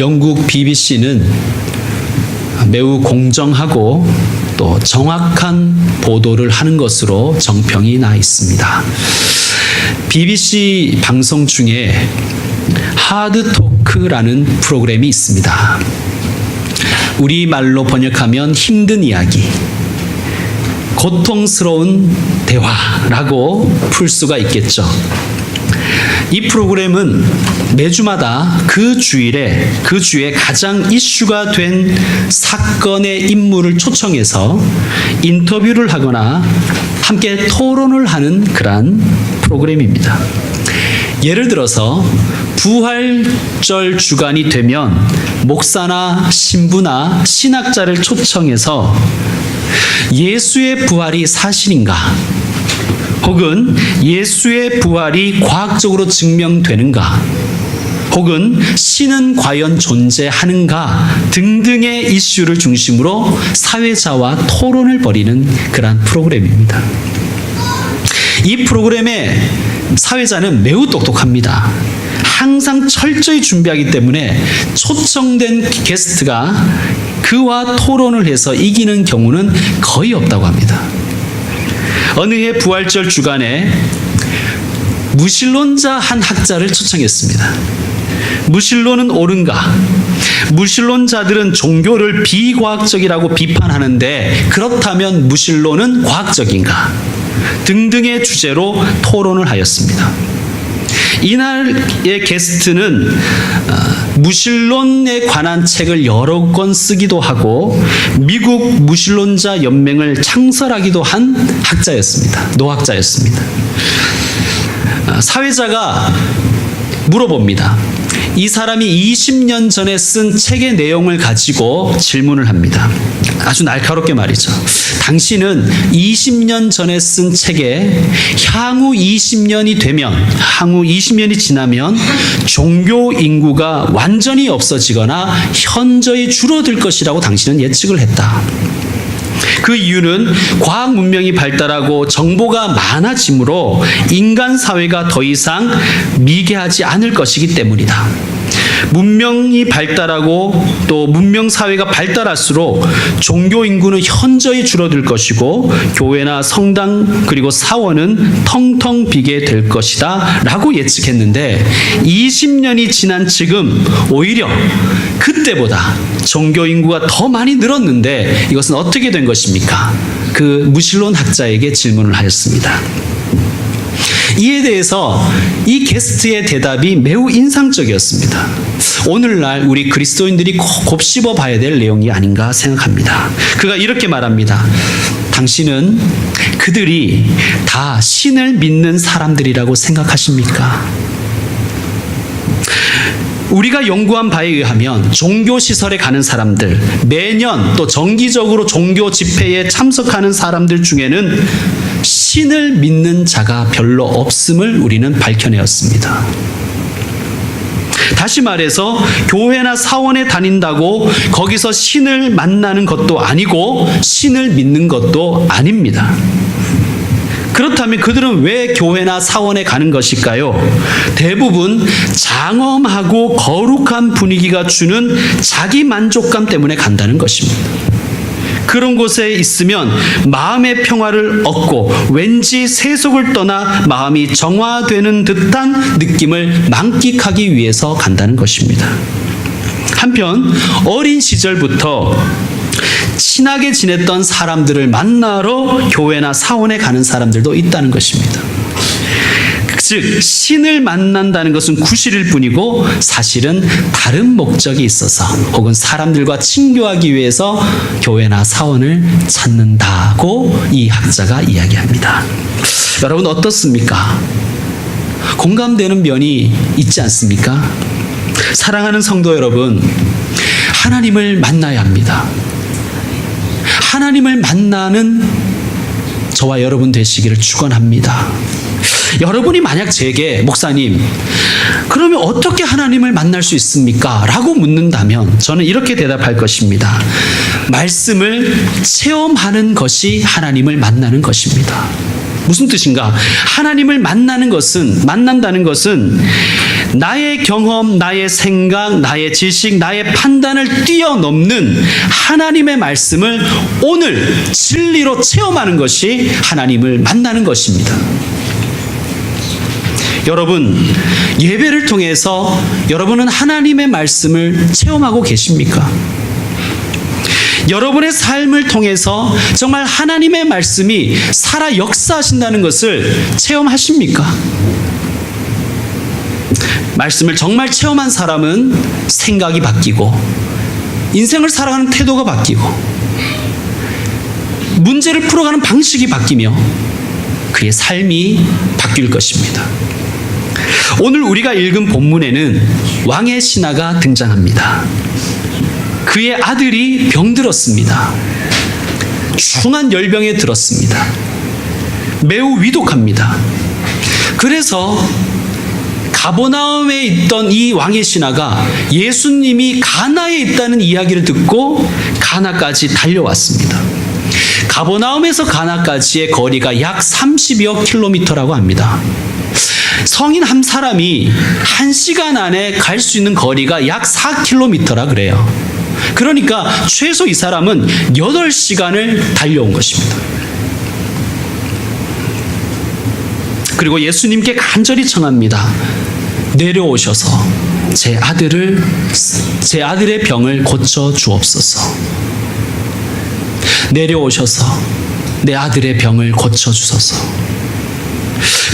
영국 BBC는 매우 공정하고 또 정확한 보도를 하는 것으로 정평이 나 있습니다. BBC 방송 중에 하드 토크라는 프로그램이 있습니다. 우리말로 번역하면 힘든 이야기, 고통스러운 대화라고 풀 수가 있겠죠. 이 프로그램은 매주마다 그 주일에 그 주에 가장 이슈가 된 사건의 인물을 초청해서 인터뷰를 하거나 함께 토론을 하는 그러한 프로그램입니다. 예를 들어서 부활절 주간이 되면 목사나 신부나 신학자를 초청해서 예수의 부활이 사실인가? 혹은 예수의 부활이 과학적으로 증명되는가? 혹은 신은 과연 존재하는가? 등등의 이슈를 중심으로 사회자와 토론을 벌이는 그러한 프로그램입니다. 이 프로그램의 사회자는 매우 똑똑합니다. 항상 철저히 준비하기 때문에 초청된 게스트가 그와 토론을 해서 이기는 경우는 거의 없다고 합니다. 어느 해 부활절 주간에 무신론자 한 학자를 초청했습니다. 무신론은 옳은가? 무신론자들은 종교를 비과학적이라고 비판하는데 그렇다면 무신론은 과학적인가? 등등의 주제로 토론을 하였습니다. 이날의 게스트는 어, 무신론에 관한 책을 여러 권 쓰기도 하고 미국 무신론자 연맹을 창설하기도 한 학자였습니다. 노학자였습니다. 어, 사회자가 물어봅니다. 이 사람이 20년 전에 쓴 책의 내용을 가지고 질문을 합니다. 아주 날카롭게 말이죠. 당신은 20년 전에 쓴 책에 향후 20년이 되면, 향후 20년이 지나면 종교 인구가 완전히 없어지거나 현저히 줄어들 것이라고 당신은 예측을 했다. 그 이유는 과학 문명이 발달하고 정보가 많아지므로 인간 사회가 더 이상 미개하지 않을 것이기 때문이다. 문명이 발달하고 또 문명 사회가 발달할수록 종교 인구는 현저히 줄어들 것이고 교회나 성당 그리고 사원은 텅텅 비게 될 것이다라고 예측했는데 20년이 지난 지금 오히려 그 때보다 종교 인구가 더 많이 늘었는데 이것은 어떻게 된 것입니까? 그 무신론 학자에게 질문을 하였습니다. 이에 대해서 이 게스트의 대답이 매우 인상적이었습니다. 오늘날 우리 그리스도인들이 꼭 곱씹어 봐야 될 내용이 아닌가 생각합니다. 그가 이렇게 말합니다. 당신은 그들이 다 신을 믿는 사람들이라고 생각하십니까? 우리가 연구한 바에 의하면 종교 시설에 가는 사람들, 매년 또 정기적으로 종교 집회에 참석하는 사람들 중에는 신을 믿는 자가 별로 없음을 우리는 밝혀내었습니다. 다시 말해서 교회나 사원에 다닌다고 거기서 신을 만나는 것도 아니고 신을 믿는 것도 아닙니다. 그렇다면 그들은 왜 교회나 사원에 가는 것일까요? 대부분 장엄하고 거룩한 분위기가 주는 자기 만족감 때문에 간다는 것입니다. 그런 곳에 있으면 마음의 평화를 얻고 왠지 세속을 떠나 마음이 정화되는 듯한 느낌을 만끽하기 위해서 간다는 것입니다. 한편 어린 시절부터 친하게 지냈던 사람들을 만나러 교회나 사원에 가는 사람들도 있다는 것입니다. 즉 신을 만난다는 것은 구실일 뿐이고 사실은 다른 목적이 있어서 혹은 사람들과 친교하기 위해서 교회나 사원을 찾는다고 이 학자가 이야기합니다. 여러분 어떻습니까? 공감되는 면이 있지 않습니까? 사랑하는 성도 여러분, 하나님을 만나야 합니다. 하나님을 만나는 저와 여러분 되시기를 축원합니다. 여러분이 만약 제게 목사님 그러면 어떻게 하나님을 만날 수 있습니까? 라고 묻는다면 저는 이렇게 대답할 것입니다. 말씀을 체험하는 것이 하나님을 만나는 것입니다. 무슨 뜻인가? 하나님을 만나는 것은 만난다는 것은 나의 경험, 나의 생각, 나의 지식, 나의 판단을 뛰어넘는 하나님의 말씀을 오늘 진리로 체험하는 것이 하나님을 만나는 것입니다. 여러분, 예배를 통해서 여러분은 하나님의 말씀을 체험하고 계십니까? 여러분의 삶을 통해서 정말 하나님의 말씀이 살아 역사하신다는 것을 체험하십니까? 말씀을 정말 체험한 사람은 생각이 바뀌고 인생을 살아가는 태도가 바뀌고 문제를 풀어가는 방식이 바뀌며 그의 삶이 바뀔 것입니다. 오늘 우리가 읽은 본문에는 왕의 신하가 등장합니다. 그의 아들이 병들었습니다. 중한 열병에 들었습니다. 매우 위독합니다. 그래서 가보나움에 있던 이 왕의 신하가 예수님이 가나에 있다는 이야기를 듣고 가나까지 달려왔습니다. 가보나움에서 가나까지의 거리가 약 30여 킬로미터라고 합니다. 성인 한 사람이 한 시간 안에 갈 수 있는 거리가 약 4킬로미터라 그래요. 그러니까 최소 이 사람은 8시간을 달려온 것입니다. 그리고 예수님께 간절히 청합니다. 내려오셔서 제 아들을 제 아들의 병을 고쳐 주옵소서. 내려오셔서 내 아들의 병을 고쳐 주소서.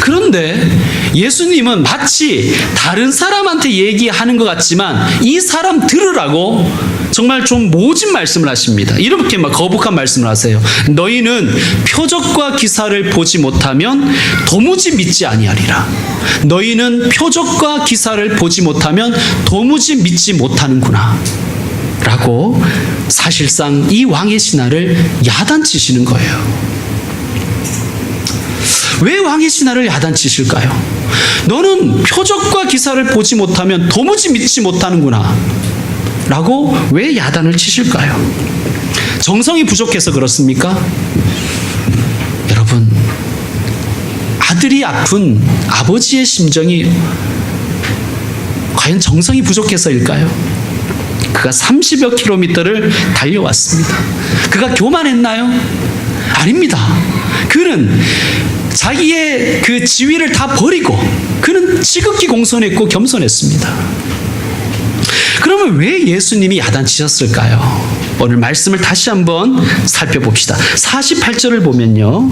그런데 예수님은 마치 다른 사람한테 얘기하는 것 같지만 이 사람 들으라고 정말 좀 모진 말씀을 하십니다. 이렇게 막 거북한 말씀을 하세요. 너희는 표적과 기사를 보지 못하면 도무지 믿지 아니하리라. 너희는 표적과 기사를 보지 못하면 도무지 믿지 못하는구나. 라고 사실상 이 왕의 신하를 야단치시는 거예요. 왜 왕의 신하를 야단치실까요? 너는 표적과 기사를 보지 못하면 도무지 믿지 못하는구나. 라고 왜 야단을 치실까요? 정성이 부족해서 그렇습니까? 여러분, 아들이 아픈 아버지의 심정이 과연 정성이 부족해서일까요? 그가 30여 킬로미터를 달려왔습니다. 그가 교만했나요? 아닙니다. 그는 자기의 그 지위를 다 버리고 그는 지극히 공손했고 겸손했습니다. 그러면 왜 예수님이 야단치셨을까요? 오늘 말씀을 다시 한번 살펴봅시다. 48절을 보면요.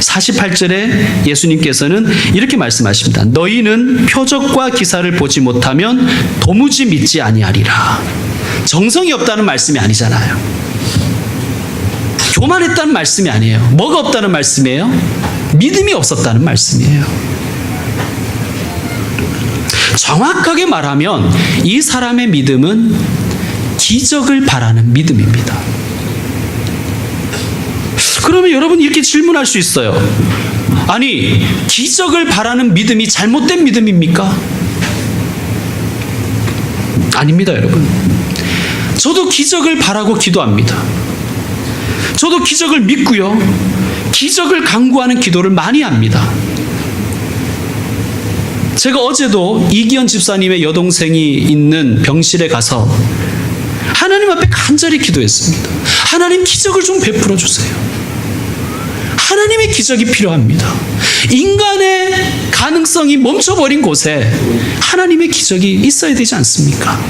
48절에 예수님께서는 이렇게 말씀하십니다. 너희는 표적과 기사를 보지 못하면 도무지 믿지 아니하리라. 정성이 없다는 말씀이 아니잖아요. 교만했다는 말씀이 아니에요. 뭐가 없다는 말씀이에요? 믿음이 없었다는 말씀이에요. 정확하게 말하면 이 사람의 믿음은 기적을 바라는 믿음입니다. 그러면 여러분 이렇게 질문할 수 있어요. 아니, 기적을 바라는 믿음이 잘못된 믿음입니까? 아닙니다, 여러분. 저도 기적을 바라고 기도합니다. 저도 기적을 믿고요. 기적을 강구하는 기도를 많이 합니다. 제가 어제도 이기현 집사님의 여동생이 있는 병실에 가서 하나님 앞에 간절히 기도했습니다. 하나님 기적을 좀 베풀어 주세요. 하나님의 기적이 필요합니다. 인간의 가능성이 멈춰버린 곳에 하나님의 기적이 있어야 되지 않습니까?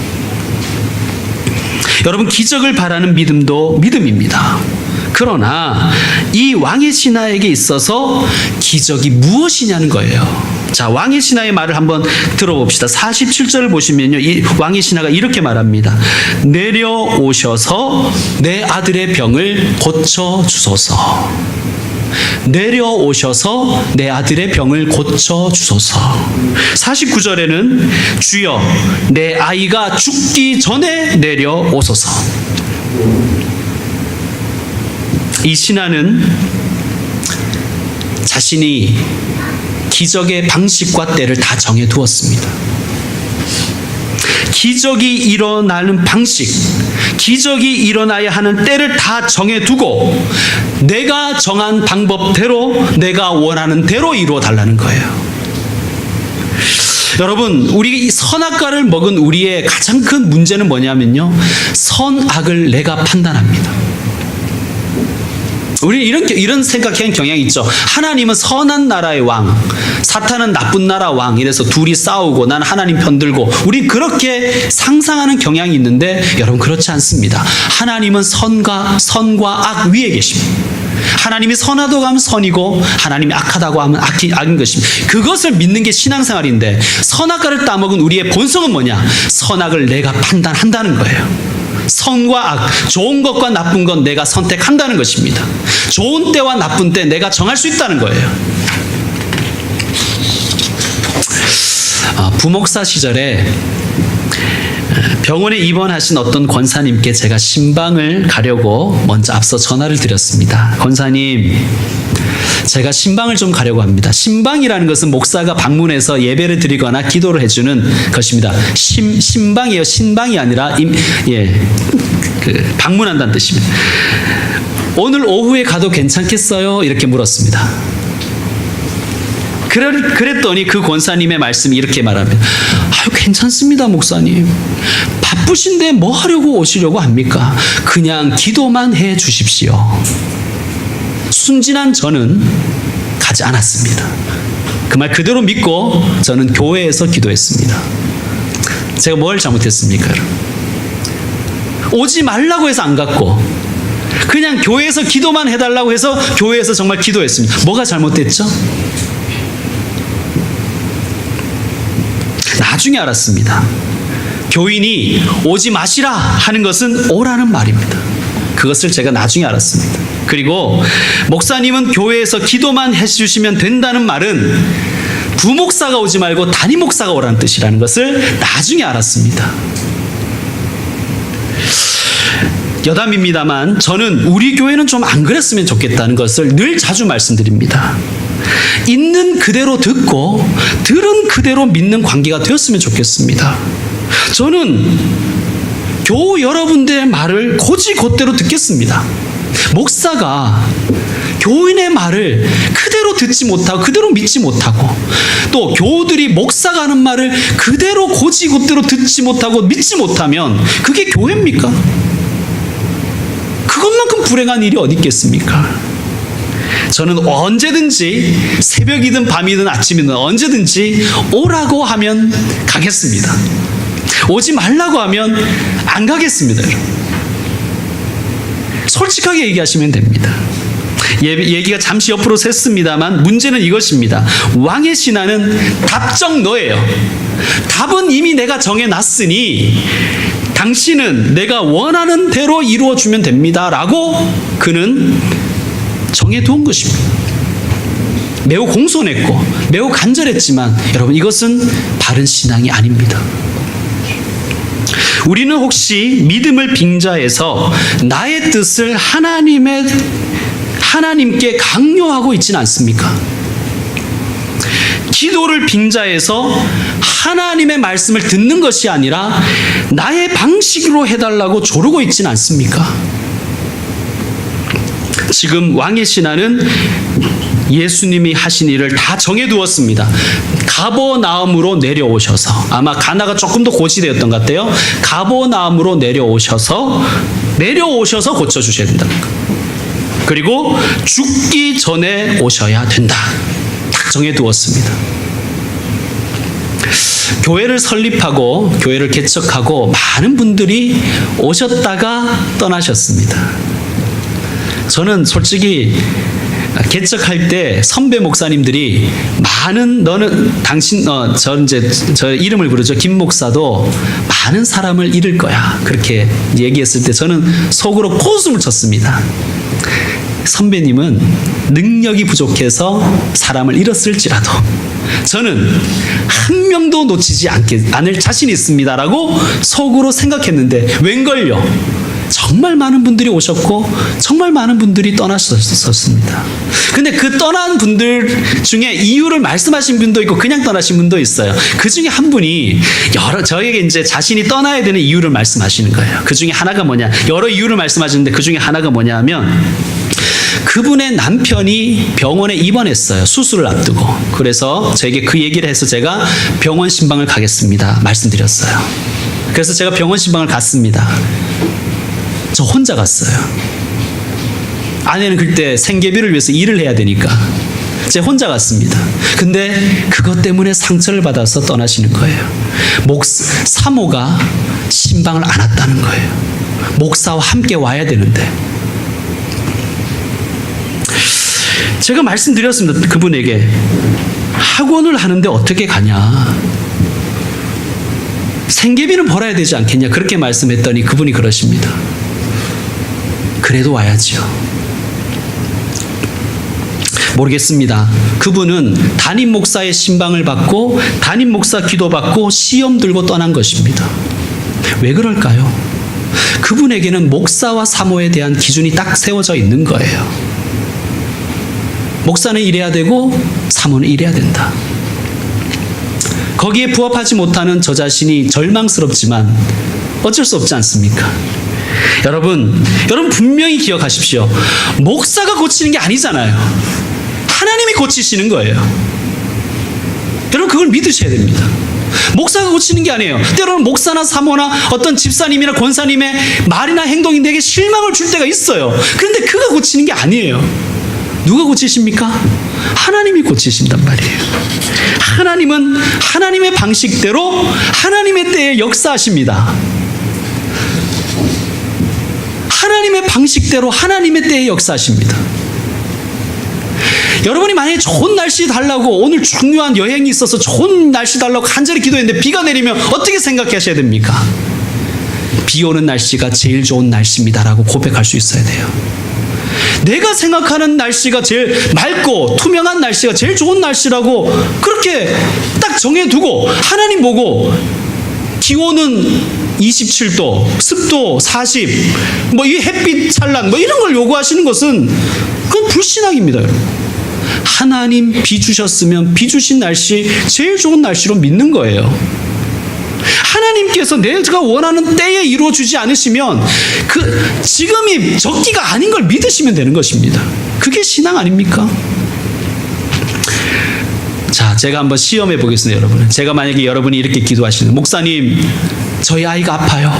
여러분, 기적을 바라는 믿음도 믿음입니다. 그러나 이 왕의 신하에게 있어서 기적이 무엇이냐는 거예요. 자, 왕의 신하의 말을 한번 들어봅시다. 47절을 보시면요. 이 왕의 신하가 이렇게 말합니다. 내려오셔서 내 아들의 병을 고쳐 주소서. 내려오셔서 내 아들의 병을 고쳐 주소서. 49절에는 주여 내 아이가 죽기 전에 내려오소서. 이 신하는 자신이 기적의 방식과 때를 다 정해 두었습니다. 기적이 일어나는 방식, 기적이 일어나야 하는 때를 다 정해 두고 내가 정한 방법대로 내가 원하는 대로 이루어 달라는 거예요. 여러분, 우리 이 선악과를 먹은 우리의 가장 큰 문제는 뭐냐면요. 선악을 내가 판단합니다. 우리 이런 이런 생각하는 경향이 있죠. 하나님은 선한 나라의 왕, 사탄은 나쁜 나라 왕. 이래서 둘이 싸우고 난 하나님 편 들고 우리 그렇게 상상하는 경향이 있는데 여러분 그렇지 않습니다. 하나님은 선과 선과 악 위에 계십니다. 하나님이 선하다고 하면 선이고 하나님이 악하다고 하면 악이, 악인 것입니다. 그것을 믿는 게 신앙생활인데 선악과를 따먹은 우리의 본성은 뭐냐? 선악을 내가 판단한다는 거예요. 선과 악, 좋은 것과 나쁜 건 내가 선택한다는 것입니다. 좋은 때와 나쁜 때 내가 정할 수 있다는 거예요. 아, 부목사 시절에 병원에 입원하신 어떤 권사님께 제가 신방을 가려고 먼저 앞서 전화를 드렸습니다. 권사님, 제가 신방을 좀 가려고 합니다. 신방이라는 것은 목사가 방문해서 예배를 드리거나 기도를 해주는 것입니다. 신, 신방이에요. 신방이 아니라 임, 예, 그 방문한다는 뜻입니다. 오늘 오후에 가도 괜찮겠어요? 이렇게 물었습니다. 그랬더니 그 권사님의 말씀이 이렇게 말합니다. 아유, 괜찮습니다, 목사님. 바쁘신데 뭐 하려고 오시려고 합니까? 그냥 기도만 해 주십시오. 순진한 저는 가지 않았습니다. 그 말 그대로 믿고 저는 교회에서 기도했습니다. 제가 뭘 잘못했습니까? 오지 말라고 해서 안 갔고 그냥 교회에서 기도만 해달라고 해서 교회에서 정말 기도했습니다. 뭐가 잘못됐죠? 나중에 알았습니다. 교인이 오지 마시라 하는 것은 오라는 말입니다. 그것을 제가 나중에 알았습니다. 그리고 목사님은 교회에서 기도만 해주시면 된다는 말은 부목사가 오지 말고 담임 목사가 오라는 뜻이라는 것을 나중에 알았습니다. 여담입니다만 저는 우리 교회는 좀 안 그랬으면 좋겠다는 것을 늘 자주 말씀드립니다. 있는 그대로 듣고 들은 그대로 믿는 관계가 되었으면 좋겠습니다. 저는 교우 여러분들의 말을 고지곧대로 듣겠습니다. 목사가 교인의 말을 그대로 듣지 못하고 그대로 믿지 못하고 또 교우들이 목사가 하는 말을 그대로 고지곧대로 듣지 못하고 믿지 못하면 그게 교회입니까? 그것만큼 불행한 일이 어디 있겠습니까? 저는 언제든지 새벽이든 밤이든 아침이든 언제든지 오라고 하면 가겠습니다. 오지 말라고 하면 안 가겠습니다. 솔직하게 얘기하시면 됩니다. 예- 얘기가 잠시 옆으로 샜습니다만 문제는 이것입니다. 왕의 신하는 답정 너예요. 답은 이미 내가 정해놨으니 당신은 내가 원하는 대로 이루어주면 됩니다. 라고 그는 정해두은 것입니다. 매우 공손했고 매우 간절했지만 여러분 이것은 바른 신앙이 아닙니다. 우리는 혹시 믿음을 빙자해서 나의 뜻을 하나님의 하나님께 강요하고 있지는 않습니까? 기도를 빙자해서 하나님의 말씀을 듣는 것이 아니라 나의 방식으로 해달라고 조르고 있지는 않습니까? 지금 왕의 신하는 예수님이 하신 일을 다 정해두었습니다. 가버나움으로 내려오셔서 아마 가나가 조금 더 고지되었던 것 같아요. 가버나움으로 내려오셔서 내려오셔서 고쳐주셔야 된다는 거. 그리고 죽기 전에 오셔야 된다. 딱 정해두었습니다. 교회를 설립하고 교회를 개척하고 많은 분들이 오셨다가 떠나셨습니다. 저는 솔직히 개척할 때 선배 목사님들이 많은 너는 당신 어 저 이제 저 이름을 부르죠 김 목사도 많은 사람을 잃을 거야 그렇게 얘기했을 때 저는 속으로 코웃음을 쳤습니다. 선배님은 능력이 부족해서 사람을 잃었을지라도 저는 한 명도 놓치지 않게, 않을 자신이 있습니다라고 속으로 생각했는데 웬걸요? 정말 많은 분들이 오셨고 정말 많은 분들이 떠나셨습니다. 근데 그 떠난 분들 중에 이유를 말씀하신 분도 있고 그냥 떠나신 분도 있어요. 그 중에 한 분이 여러 저에게 이제 자신이 떠나야 되는 이유를 말씀하시는 거예요. 그 중에 하나가 뭐냐? 여러 이유를 말씀하시는데 그 중에 하나가 뭐냐면 그분의 남편이 병원에 입원했어요. 수술을 앞두고. 그래서 저에게 그 얘기를 해서 제가 병원 신방을 가겠습니다. 말씀드렸어요. 그래서 제가 병원 신방을 갔습니다. 저 혼자 갔어요. 아내는 그때 생계비를 위해서 일을 해야 되니까. 제 혼자 갔습니다. 근데 그것 때문에 상처를 받아서 떠나시는 거예요. 목, 사모가 신방을 안 왔다는 거예요. 목사와 함께 와야 되는데. 제가 말씀드렸습니다. 그분에게. 학원을 하는데 어떻게 가냐. 생계비는 벌어야 되지 않겠냐. 그렇게 말씀했더니 그분이 그러십니다. 그래도 와야지요. 모르겠습니다. 그분은 담임 목사의 신방을 받고 담임 목사 기도 받고 시험 들고 떠난 것입니다. 왜 그럴까요? 그분에게는 목사와 사모에 대한 기준이 딱 세워져 있는 거예요. 목사는 이래야 되고 사모는 이래야 된다. 거기에 부합하지 못하는 저 자신이 절망스럽지만 어쩔 수 없지 않습니까? 여러분, 여러분 분명히 기억하십시오. 목사가 고치는 게 아니잖아요. 하나님이 고치시는 거예요. 여러분 그걸 믿으셔야 됩니다. 목사가 고치는 게 아니에요. 때로는 목사나 사모나 어떤 집사님이나 권사님의 말이나 행동이 내게 실망을 줄 때가 있어요. 그런데 그가 고치는 게 아니에요. 누가 고치십니까? 하나님이 고치신단 말이에요. 하나님은 하나님의 방식대로 하나님의 때에 역사하십니다. 하나님의 방식대로 하나님의 때에 역사하십니다. 여러분이 만약에 좋은 날씨 달라고 오늘 중요한 여행이 있어서 좋은 날씨 달라고 간절히 기도했는데 비가 내리면 어떻게 생각하셔야 됩니까? 비 오는 날씨가 제일 좋은 날씨입니다라고 고백할 수 있어야 돼요. 내가 생각하는 날씨가 제일 맑고 투명한 날씨가 제일 좋은 날씨라고 그렇게 딱 정해두고 하나님 보고 기온은 27도, 습도 40, 뭐 이 햇빛 찬란, 뭐 이런 걸 요구하시는 것은 그건 불신앙입니다. 하나님 비 주셨으면 비 주신 날씨 제일 좋은 날씨로 믿는 거예요. 하나님께서 내가 원하는 때에 이루어 주지 않으시면 그 지금이 적기가 아닌 걸 믿으시면 되는 것입니다. 그게 신앙 아닙니까? 자, 제가 한번 시험해 보겠습니다, 여러분. 제가 만약에 여러분이 이렇게 기도하시는 목사님, 저희 아이가 아파요.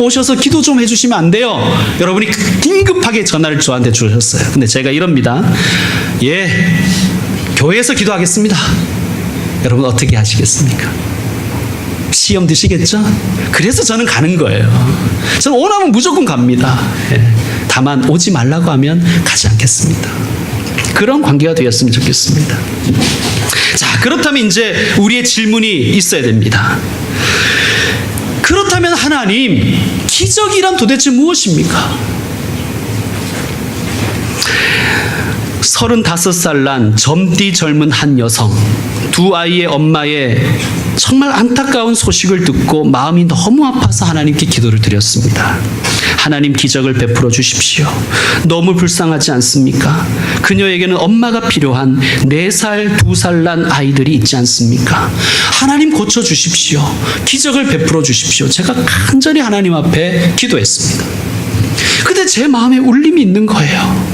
오셔서 기도 좀 해주시면 안 돼요. 여러분이 긴급하게 전화를 저한테 주셨어요. 근데 제가 이럽니다. 예, 교회에서 기도하겠습니다. 여러분 어떻게 하시겠습니까? 시험 드시겠죠? 그래서 저는 가는 거예요. 저는 오라면 무조건 갑니다. 예. 다만 오지 말라고 하면 가지 않겠습니다. 그런 관계가 되었으면 좋겠습니다. 자, 그렇다면 이제 우리의 질문이 있어야 됩니다. 그렇다면 하나님, 기적이란 도대체 무엇입니까? 35살 난 젊디 젊은 한 여성, 두 아이의 엄마의 정말 안타까운 소식을 듣고 마음이 너무 아파서 하나님께 기도를 드렸습니다. 하나님 기적을 베풀어 주십시오. 너무 불쌍하지 않습니까? 그녀에게는 엄마가 필요한 4살, 2살 난 아이들이 있지 않습니까? 하나님 고쳐 주십시오. 기적을 베풀어 주십시오. 제가 간절히 하나님 앞에 기도했습니다. 근데 제 마음에 울림이 있는 거예요.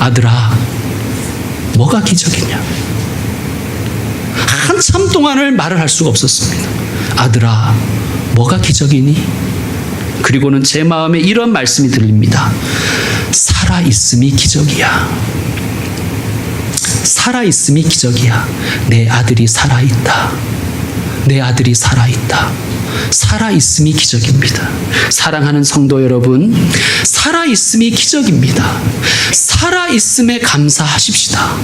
아들아, 뭐가 기적이냐? 한참 동안을 말을 할 수가 없었습니다. 아들아, 뭐가 기적이니? 그리고는 제 마음에 이런 말씀이 들립니다. 살아있음이 기적이야. 살아있음이 기적이야. 내 아들이 살아있다. 내 아들이 살아있다. 살아있음이 기적입니다. 사랑하는 성도 여러분, 살아있음이 기적입니다. 살아있음에 감사하십시다.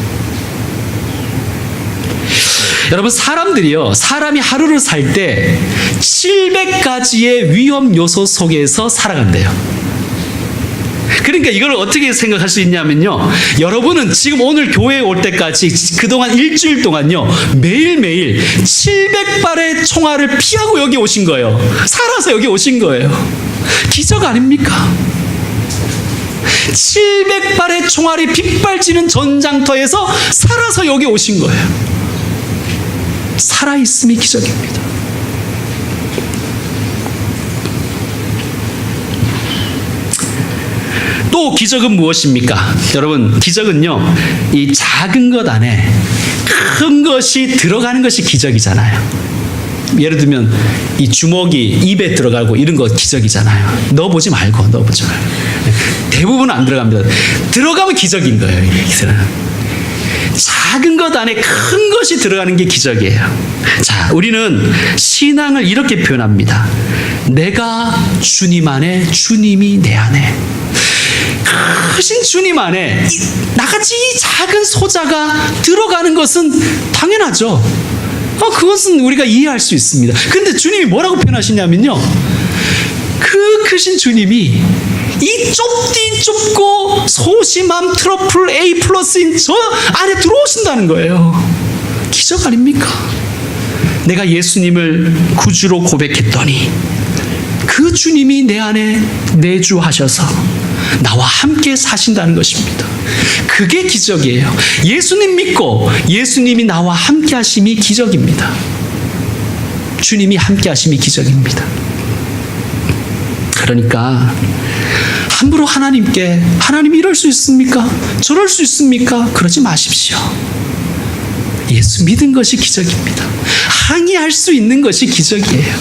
여러분 사람들이요 사람이 하루를 살 때 700가지의 위험 요소 속에서 살아간대요. 그러니까 이걸 어떻게 생각할 수 있냐면요. 여러분은 지금 오늘 교회에 올 때까지 그동안 일주일 동안요. 매일매일 700발의 총알을 피하고 여기 오신 거예요. 살아서 여기 오신 거예요. 기적 아닙니까? 700발의 총알이 빗발치는 전장터에서 살아서 여기 오신 거예요. 살아있음이 기적입니다. 또 기적은 무엇입니까? 여러분, 기적은요, 이 작은 것 안에 큰 것이 들어가는 것이 기적이잖아요. 예를 들면 이 주먹이 입에 들어가고 이런 거 기적이잖아요. 넣어보지 말고 넣어보지 말고. 대부분 안 들어갑니다. 들어가면 기적인 거예요. 이들은. 작은 것 안에 큰 것이 들어가는 게 기적이에요. 자, 우리는 신앙을 이렇게 표현합니다. 내가 주님 안에, 주님이 내 안에. 크신 주님 안에 이- 나같이 이 작은 소자가 들어가는 것은 당연하죠. 어, 그것은 우리가 이해할 수 있습니다. 근데 주님이 뭐라고 표현하시냐면요. 그 크신 주님이 이 좁디 좁고 소심함 트러플 A 플러스인 저 안에 들어오신다는 거예요. 기적 아닙니까? 내가 예수님을 구주로 고백했더니 그 주님이 내 안에 내주하셔서 나와 함께 사신다는 것입니다. 그게 기적이에요. 예수님 믿고 예수님이 나와 함께 하심이 기적입니다. 주님이 함께 하심이 기적입니다. 그러니까 함부로 하나님께 하나님 이럴 수 있습니까? 저럴 수 있습니까? 그러지 마십시오. 예수 믿은 것이 기적입니다. 항의할 수 있는 것이 기적이에요.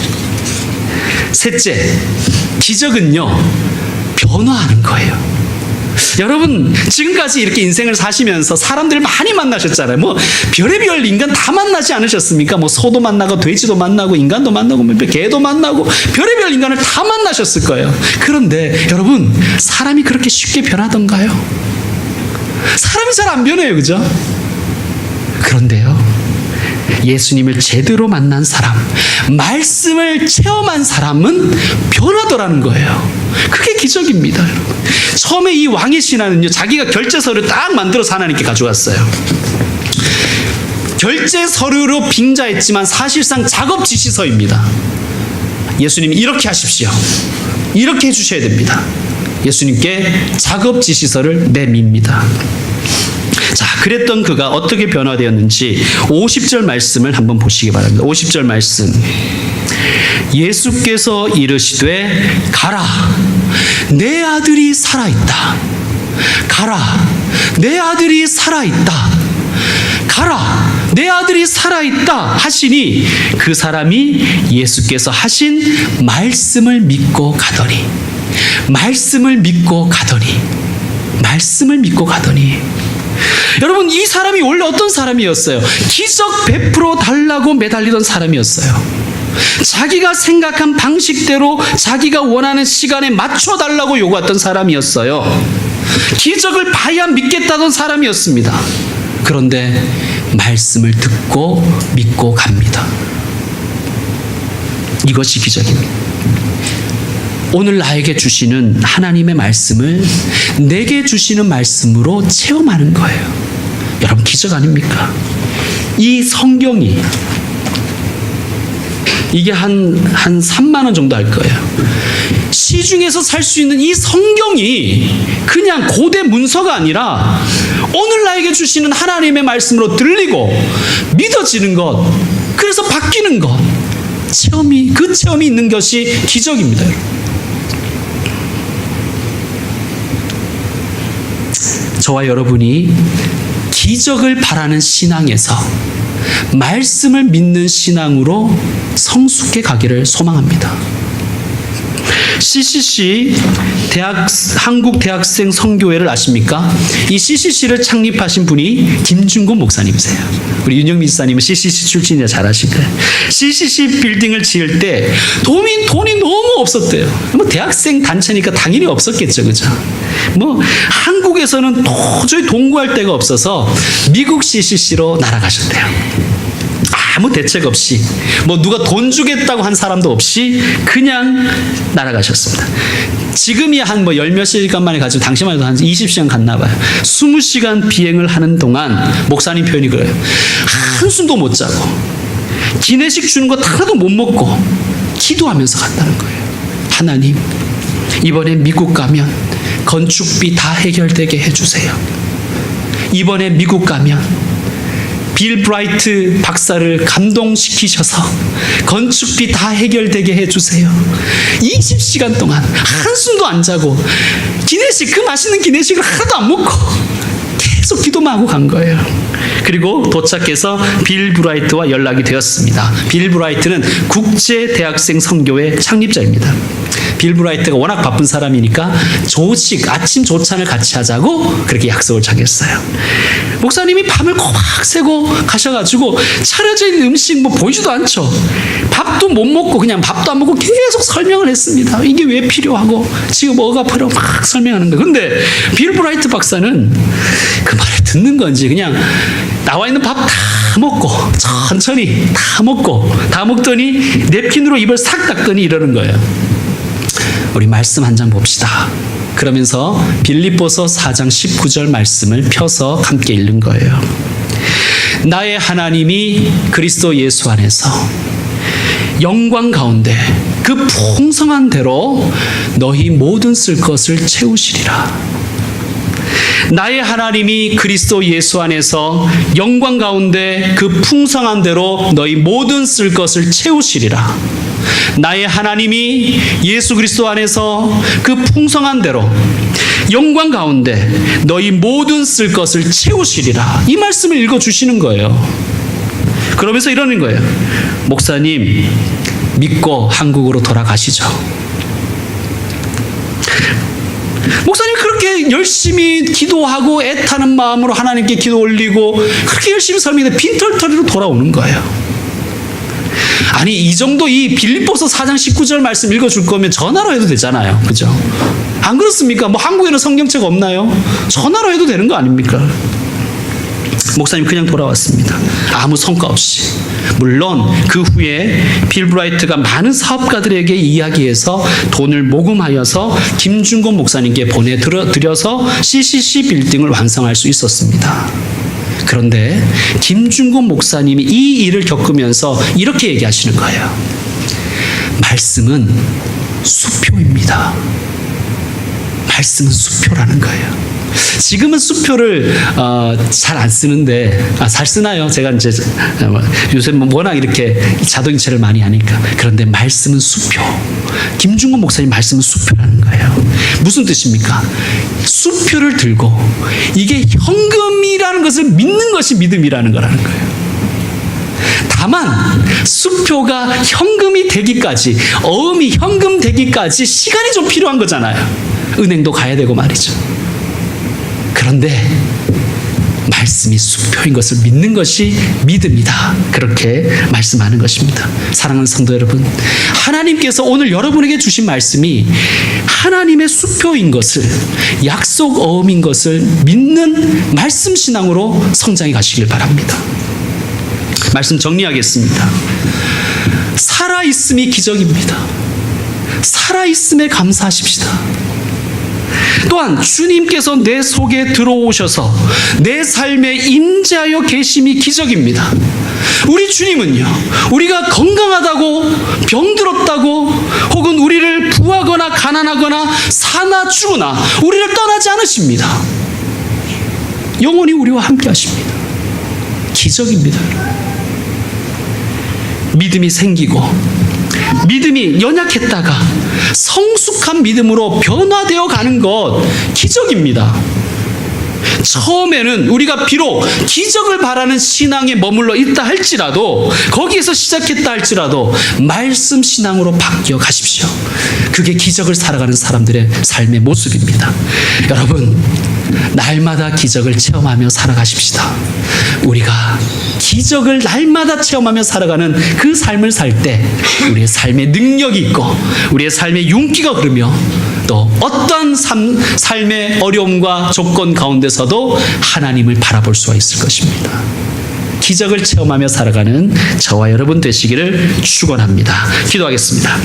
셋째, 기적은요, 변화하는 거예요. 여러분, 지금까지 이렇게 인생을 사시면서 사람들 많이 만나셨잖아요. 뭐, 별의별 인간 다 만나지 않으셨습니까? 뭐, 소도 만나고, 돼지도 만나고, 인간도 만나고, 뭐 개도 만나고, 별의별 인간을 다 만나셨을 거예요. 그런데, 여러분, 사람이 그렇게 쉽게 변하던가요? 사람이 잘 안 변해요, 그죠? 그런데요, 예수님을 제대로 만난 사람, 말씀을 체험한 사람은 변하더라는 거예요. 그게 기적입니다, 여러분. 처음에 이 왕의 신하는요, 자기가 결제 서류를 딱 만들어서 하나님께 가져갔어요. 결제 서류로 빙자했지만 사실상 작업 지시서입니다. 예수님이 이렇게 하십시오. 이렇게 해주셔야 됩니다. 예수님께 작업 지시서를 내밉니다. 자, 그랬던 그가 어떻게 변화되었는지 50절 말씀을 한번 보시기 바랍니다. 50절 말씀. 예수께서 이르시되 가라 내 아들이 살아 있다. 가라 내 아들이 살아 있다. 가라 내 아들이 살아 있다 하시니 그 사람이 예수께서 하신 말씀을 믿고 가더니 말씀을 믿고 가더니 말씀을 믿고 가더니 여러분 이 사람이 원래 어떤 사람이었어요? 기적 베풀어 달라고 매달리던 사람이었어요. 자기가 생각한 방식대로 자기가 원하는 시간에 맞춰 달라고 요구했던 사람이었어요. 기적을 봐야 믿겠다던 사람이었습니다. 그런데 말씀을 듣고 믿고 갑니다. 이것이 기적입니다. 오늘 나에게 주시는 하나님의 말씀을 내게 주시는 말씀으로 체험하는 거예요. 여러분 기적 아닙니까? 이 성경이 이게 한, 한 3만 원 정도 할 거예요. 시중에서 살 수 있는 이 성경이 그냥 고대 문서가 아니라 오늘 나에게 주시는 하나님의 말씀으로 들리고 믿어지는 것, 그래서 바뀌는 것, 체험이, 그 체험이 있는 것이 기적입니다. 여러분. 저와 여러분이 기적을 바라는 신앙에서 말씀을 믿는 신앙으로 성숙해 가기를 소망합니다. CCC 대학 한국 대학생 성교회를 아십니까? 이 CCC를 창립하신 분이 김준곤 목사님이세요. 우리 윤영민 지사님은 CCC 출신이라 잘 아실 거예요. CCC 빌딩을 지을 때 돈이 돈이 너무 없었대요. 뭐 대학생 단체니까 당연히 없었겠죠, 그죠? 뭐 한국에서는 도저히 돈 구할 데가 없어서 미국 CCC로 날아가셨대요. 아무 대책 없이 뭐 누가 돈 주겠다고 한 사람도 없이 그냥 날아가셨습니다. 지금이야 한 뭐 열몇 시간 만에 가지고 당시만 해도 한 20시간 갔나 봐요. 20시간 비행을 하는 동안 목사님 표현이 그래요. 한숨도 못 자고 기내식 주는 거 하나도 못 먹고 기도하면서 간다는 거예요. 하나님 이번에 미국 가면 건축비 다 해결되게 해주세요. 이번에 미국 가면 빌 브라이트 박사를 감동시키셔서 건축비 다 해결되게 해주세요. 20시간 동안 한숨도 안 자고 기내식 그 맛있는 기내식을 하나도 안 먹고 계속 기도만 하고 간 거예요. 그리고 도착해서 빌 브라이트와 연락이 되었습니다. 빌 브라이트는 국제 대학생 선교회 창립자입니다. 빌 브라이트가 워낙 바쁜 사람이니까 조식 아침 조찬을 같이 하자고 그렇게 약속을 정했어요. 목사님이 밤을 꼬박 새고 가셔가지고 차려져 있는 음식 뭐 보이지도 않죠. 밥도 못 먹고 그냥 밥도 안 먹고 계속 설명을 했습니다. 이게 왜 필요하고 지금 뭐가 필요 막 설명하는 거예요. 근데 빌 브라이트 박사는 그 말을 듣는 건지 그냥 나와 있는 밥 다 먹고 천천히 다 먹고 다 먹더니 냅킨으로 입을 싹 닦더니 이러는 거예요. 우리 말씀 한 장 봅시다. 그러면서 빌립보서 4장 19절 말씀을 펴서 함께 읽는 거예요. 나의 하나님이 그리스도 예수 안에서 영광 가운데 그 풍성한 대로 너희 모든 쓸 것을 채우시리라. 나의 하나님이 그리스도 예수 안에서 영광 가운데 그 풍성한 대로 너희 모든 쓸 것을 채우시리라. 나의 하나님이 예수 그리스도 안에서 그 풍성한 대로 영광 가운데 너희 모든 쓸 것을 채우시리라. 이 말씀을 읽어 주시는 거예요. 그러면서 이러는 거예요. 목사님, 믿고 한국으로 돌아가시죠. 목사님 그렇게 열심히 기도하고 애타는 마음으로 하나님께 기도 올리고 그렇게 열심히 살면 빈털터리로 돌아오는 거예요. 아니 이 정도 이 빌립보서 4장 19절 말씀 읽어줄 거면 전화로 해도 되잖아요. 그죠? 안 그렇습니까? 뭐 한국에는 성경책 없나요? 전화로 해도 되는 거 아닙니까? 목사님 그냥 돌아왔습니다. 아무 성과 없이. 물론 그 후에 빌 브라이트가 많은 사업가들에게 이야기해서 돈을 모금하여서 김준곤 목사님께 보내드려서 CCC 빌딩을 완성할 수 있었습니다. 그런데 김준곤 목사님이 이 일을 겪으면서 이렇게 얘기하시는 거예요. 말씀은 수표입니다. 말씀은 수표라는 거예요. 지금은 수표를 어, 잘 안 쓰는데 아, 잘 쓰나요? 제가 이제 어, 요새 뭐 워낙 이렇게 자동차를 많이 하니까 그런데 말씀은 수표. 김중건 목사님 말씀은 수표라는 거예요. 무슨 뜻입니까? 수표를 들고 이게 현금이라는 것을 믿는 것이 믿음이라는 거라는 거예요. 다만 수표가 현금이 되기까지 어음이 현금 되기까지 시간이 좀 필요한 거잖아요. 은행도 가야 되고 말이죠. 그런데 말씀이 수표인 것을 믿는 것이 믿음이다. 그렇게 말씀하는 것입니다. 사랑하는 성도 여러분, 하나님께서 오늘 여러분에게 주신 말씀이 하나님의 수표인 것을 약속 어음인 것을 믿는 말씀 신앙으로 성장해 가시길 바랍니다. 말씀 정리하겠습니다. 살아 있음이 기적입니다. 살아 있음에 감사하십시다. 또한 주님께서 내 속에 들어오셔서 내 삶에 임재하여 계심이 기적입니다. 우리 주님은요, 우리가 건강하다고 병들었다고 혹은 우리를 부하거나 가난하거나 사나 죽으나 우리를 떠나지 않으십니다. 영원히 우리와 함께 하십니다. 기적입니다. 믿음이 생기고 믿음이 연약했다가 성숙한 믿음으로 변화되어 가는 것 기적입니다. 처음에는 우리가 비록 기적을 바라는 신앙에 머물러 있다 할지라도 거기에서 시작했다 할지라도 말씀 신앙으로 바뀌어 가십시오. 그게 기적을 살아가는 사람들의 삶의 모습입니다. 여러분, 날마다 기적을 체험하며 살아가십시다. 우리가 기적을 날마다 체험하며 살아가는 그 삶을 살 때 우리의 삶의 능력이 있고 우리의 삶의 윤기가 흐르며 또 어떠한 삶, 삶의 어려움과 조건 가운데서도 하나님을 바라볼 수가 있을 것입니다. 기적을 체험하며 살아가는 저와 여러분 되시기를 축원합니다. 기도하겠습니다.